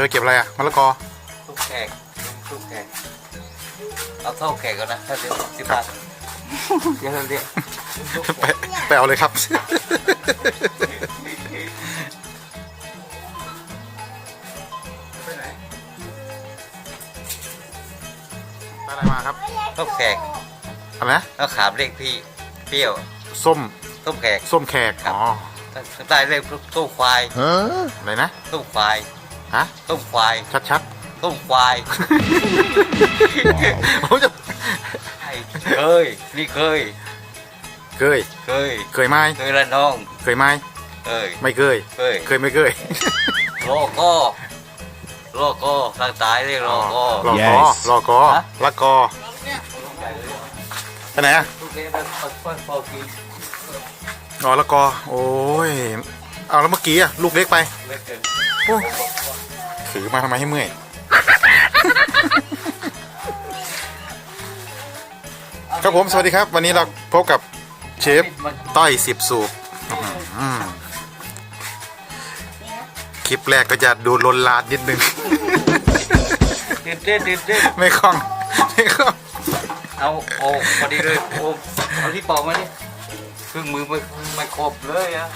จะไปเก็บอะไรอะมะละกอทุกแขกทุกแขกเอาเท่าแขกก่อนนะถ้าเดี๋ยวสิบบาทเดี๋ยวเดี๋ยวไปไปเอาเลยครับได้อะไรมาครับทุกแขกอะไรนะแล้วขามเรียกพี่เปรี้ยวส้มต้มแขกส้มแขกครับอ๋อถ้าได้เรียกต้มควายอะไรนะต้มควาย ฮะ ต้มควาย ชัดต้มควาย ๆผมจะไอ้เคย นี่เคย เคย เคย เคยไหมเคยละน้อง เคยไหมเคย ไม่เคย เคยเคยไม่เคยโลโก้โลโก้ทางซ้ายเรียกโลโก้ รอกอ Yes รอกอฮะ ละกอไปไหนอะทุกเรื่องมันค่อยๆพอกินอ๋อละกอ โอ้ย เอาแล้วเมื่อกี้อะลูกเล็กไป เล็กเกินโอ้ ถือมาทำไมให้เมื่อย ครับผมสวัสดีครับ วันนี้เราพบกับเชฟมันต้อยสิบสูบอื้อหือคลิปแรกก็จะดูลนลานนิดนึงตื่นเต้นตื่นเต้นไม่คล่องไม่คล่องเอาโอ้พอดีเลยโอ้เอาที่ปอกมาดิเครื่องมือไม่ไม่ครบเลยอะ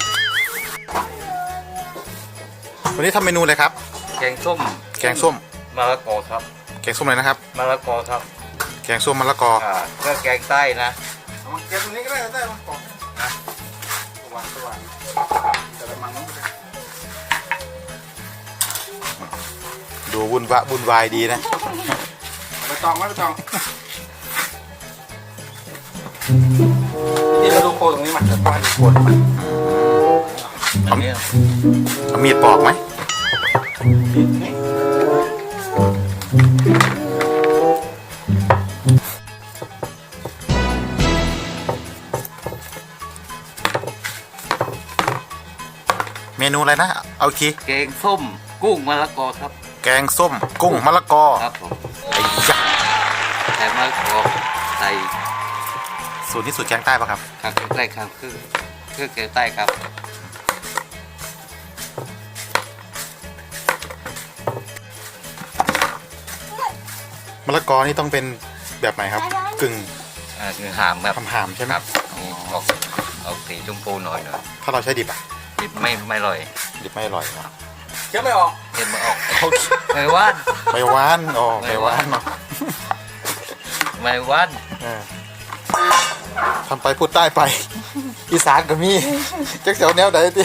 วันนี้ทำเมนูอะไรครับ แกงส้มแกงส้มมะละกอครับแกงส้มอะไรนะครับมะละกอครับแกงส้มมะละกออ่าก็แกงใต้นะแกงตรงนี้ก็ได้ได้มาก่อนนะสว่างสว่างแต่ละมังดูวุ่นวะวุ่นวายดีนะไปตองไปตองนี่เราดูโคตรงนี้มันจะว่าดูโคตรมันอันนี้เอามีดปอกไหม เมนูอะไรนะ เอาอีกที แกงส้มกุ้งมะละกอครับ แกงส้ม กุ้งมะละกอครับผมไอ้ยะใส่มะละกอใส่สูตรนี้สูตรแกงใต้ปะครับข้าวแกงใต้ครับคือคือแกงใต้ครับ มะละกอนี่ต้องเป็นแบบไหนครับ กึ่งอ่าคือหามครับทำหามใช่ไหมครับนี่ออกออกสีชมพูหน่อยหน่อยถ้าเราใช้ดิบอะดิบไม่ไม่อร่อยดิบไม่อร่อยเนอะเคี้ยวไม่ออกเห็นมาออกไม่ว่านไม่หวานอ๋อไม่หวานเนาะไม่ว่านเออทำไปพูดใต้ไป อีสานก็มีจักเสียวแนวใดติ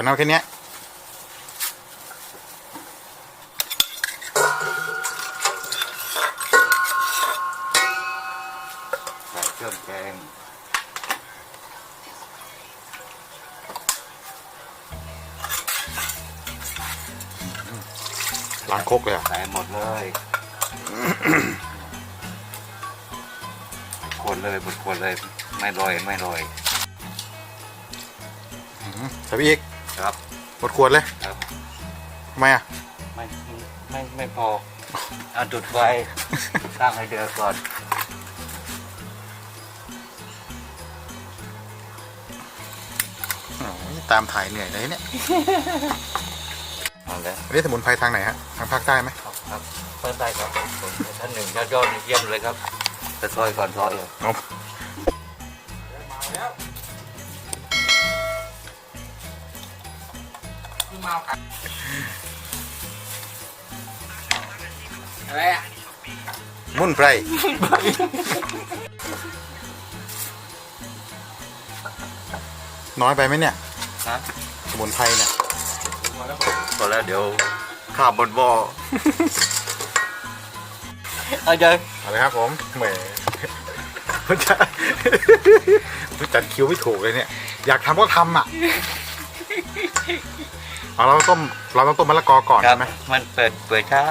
จะเอาแค่เนี้ยใส่เครื่องแกงล้างครกเลยอะใส่หมดเลยคนเลยหมดคนเลย ไม่ลอย ไม่ลอยใส่ไปอีก ครับหมดขวดเลยครับ ทำไมอะ ไม่ไม่ไม่พอเอาจุดไฟตั้งให้เดือดก่อนโอ้ยตามถ่ายเหนื่อยเลยเนี่ยเอาแล้วอันนี้สมุนไพรทางไหนฮะ ทางภาคใต้ไหมครับครับเพิ่มได้ครับผมท่านหนึ่งยอดยอดเยี่ยมเลยครับจะซอยก่อนซอยเอาเอาอะไรอะมุ่นไพรน้อยไปไหมเนี่ยฮะสมุนไพรเนี่ยพอแล้วเดี๋ยวข้ามบนบ่อเอาใจเอาเลยครับผมแหมมันจะมันจัดคิวไม่ถูกเลยเนี่ย อยากทำก็ทำอะ เอาเราต้มเราต้องต้มมะละกอก่อนครับใช่ไหมมันเปิดเปิดช้า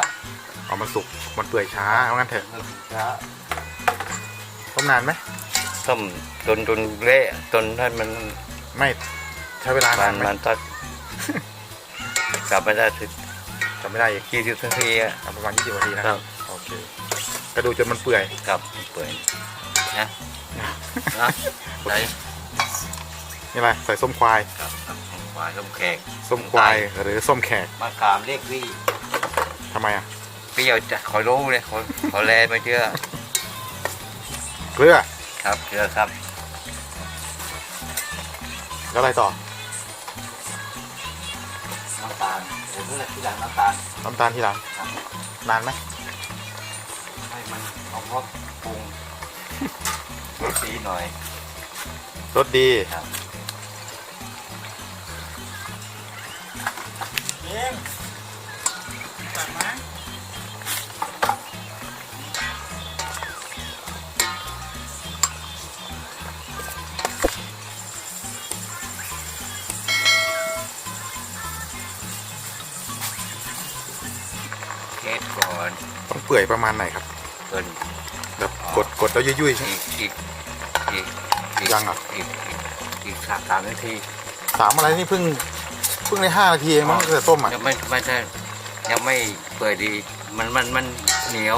เอามันสุกมันเปื่อยช้าเอางั้นเถอะช้าต้มนานไหมต้มจนจนเละจนท่านมันไม่ใช้เวลามันานนไหมมันตัดกลับมาได้ถึงจำไม่ได้อีกยี่สิบนาทีอะเอาประมาณ20นาทีนะครับโอเคกระดูกจนมันเปื่อยครับเปิดนะนะไหนนี่อะไรใส่ส้มควายครับ ครับส้มควายส้มแขกส้มควายหรือส้มแขกมะขามเรียกวี่ทำไมอะเปรี้ยวจะขอรู้เลยขอขอแลไม่เชื่อเกลือครับเชื่อครับ แล้วอะไรต่อน้ำตาลเดี๋ยวเมื่อที่หลังน้ำตาลน้ำตาลทีหลังครับนานไหมให้มันเอาพวกปรุงรสดีหน่อยรสดีครับ เทสก่อนต้องเปื่อยประมาณไหนครับเกินแบบกดกดแล้วยุ่ยๆใช่ไหมอีกอีกอีกอีกยังเหรออีกอีกอีกสามสามนาทีสามอะไรนี่เพิ่ง เพิ่งได้ห้านาทีเองมั้งตั้งแต่ต้มอะยังไม่ไม่ใช่ยังไม่เปิดดี มันมันมันเหนียว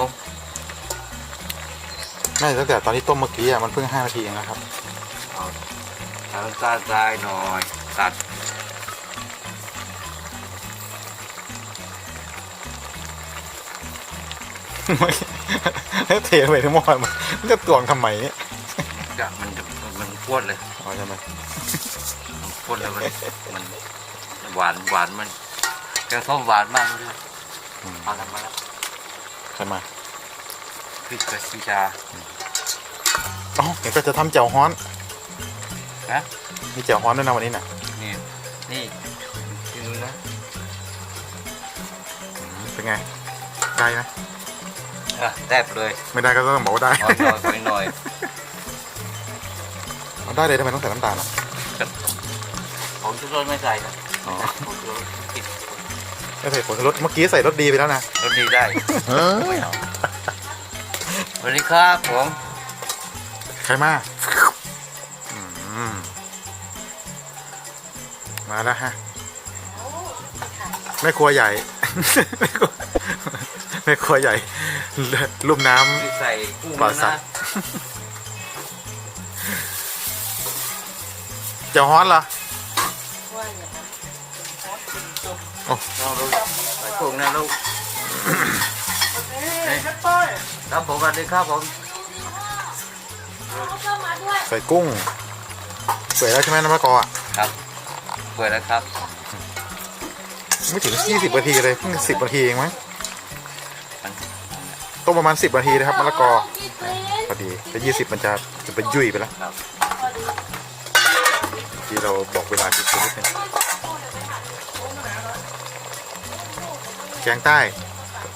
ไม่ตั้งแต่ตอนที่ต้มเมื่อกี้อะมันเพิ่งห้านาทีเองนะครับเอาทางซ้ายซ้ายหน่อยตัดไม่เทไปทั้งหมดมันมันจะตวงทำไมเนี่ยจะมันจะมันพวดเลยอ๋อใช่ไหมมันพวดแล้วมันมัน หวานหวานมันแกงส้มหวานมากเลยอืมเอาทำมาแล้วใช่ไหมพริกกระชีชาอ๋อเดี๋ยวก็จะทำแจ่วฮ้อนนะมีแจ่วฮ้อนด้วยนะวันนี้น่ะนี่นี่ที่นู้นนะอืมเป็นไง ได้ไหมอะแทบเลย ไม่ได้ก็ต้องบอกว่าได้อ่อนหน่อยหน่อยหน่อยเอาได้เลยทำไมต้องใส่น้ำตาลอะผมชุดรสไม่ใส่นะ อ๋อผมชุดรสกินไม่ใส่ผงชูรสเมื่อกี้ใส่รสดีไปแล้วนะรสดีได้ไม่เอาสวัสดีครับผมใครมาอืมมาแล้วฮะแม่ครัวใหญ่แม่ครัวแม่ครัวใหญ่ลุ่มน้ำใส่กุ้งปลาแล้วสันะกเจ้าฮ้อนเหรอ นะลูกนี่ครับผมสวัสดีครับผมใส่กุ้งเปื่อยแล้วใช่ไหมน้ำมะกอกอะครับเปิดแล้วครับ ไม่ถึง 20นาทีเลยเพิ่ง10นาทีเองมั้งต้มประมาณ 10นาทีนะครับมะละกอพอดีแต่20มันจะจะเป็นยุ่ยไปแล้วครับที่เราบอกเวลาที่นิดนึง แกงใต้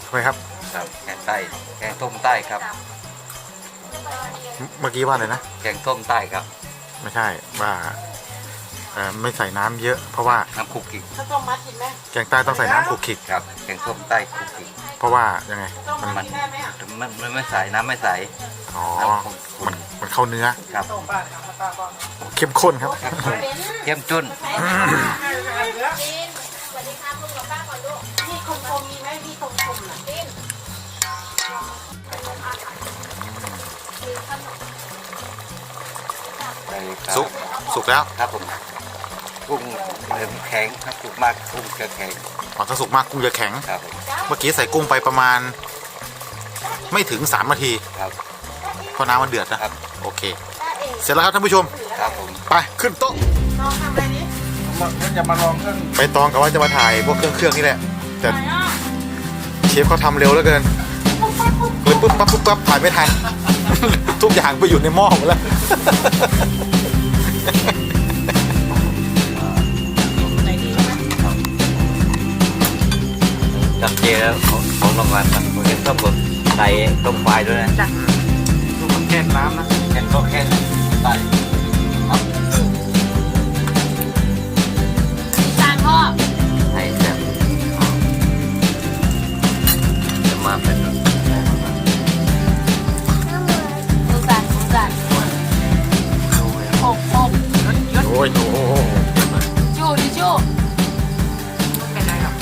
ทำไมครับครับแกงใต้แกงส้มใต้ครับ เมื่อเมื่อกี้ว่าอะไรนะ แกงส้มใต้ครับไม่ใช่ว่าเอ่อไม่ใส่น้ำเยอะ เพราะว่าน้ำคุกกี้ข้าวต้มมัดกินไหมแกงใต้ต้องใส่น้ำขลุกขลิกครับแกงส้มใต้คุกกี้เพราะว่ายังไงข้าวต้มมันมัดกินได้ไหมอะมันมันไม่ใส่น้ำไม่ใส่อ๋อน้ำขุ่นมันมันเข้าเนื้อครับต้มบ้านครับข้าวต้มบ้านเข้มข้นครับ เข้มจุนพี่คมคมๆ มีไหมพี่คมคมน่ะใส่ครับสุกสุกแล้วครับผมกุ้งเริ่มแข็งครับสุกมากกุ้งจะแข็งอ๋อถ้าสุกมากกุ้งจะแข็งครับผมเมื่อกี้ใส่กุ้งไปประมาณ ไม่ถึง3นาทีครับเพราะน้ำมันเดือดนะครับ โอเค เสร็จแล้วครับท่านผู้ชมครับผมไปขึ้นโต๊ะน้องทำอะไรนี่มันจะมาลองเครื่องไปตองกับว่าจะมาถ่ายพวกเครื่องเครื่องนี่แหละแต่ ชฟเขาทำเร็วเหลือเกินเลยปุ๊บปั๊บปุ๊บปั๊บถ่ายไม่ทัน ทุกอย่างไปอยู่ในหม้อหมดแล้วไหนดีใช่ไหมจับเจแล้วของของรางวัลครับผมเห็นต้มบดใส่ต้มควายด้วยนะจ้ะดูมันแก้น้ำนะแค่ก็แค่ใส่ ดูจานดูจานหกหกยศโอ้ยโอ้โหจูดิจูเป็นไรหรอก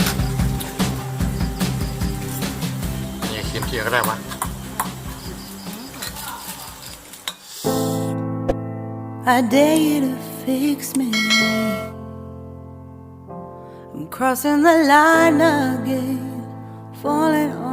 นี่เคียมเคียก็ได้วะ I dare you to fix me. I'm crossing the line again, falling on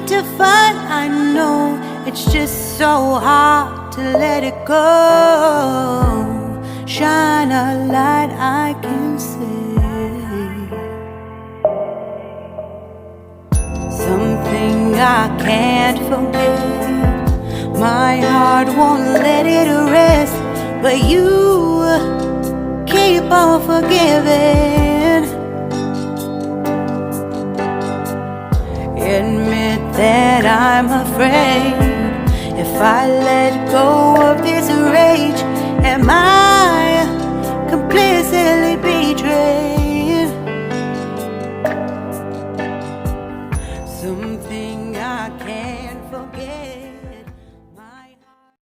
Need to fight. I know it's just so hard to let it go. Shine a light I can see. Something I can't forget. My heart won't let it rest, but you keep on forgiving. I'm afraid. If I let go of this rage, am I completely betrayed?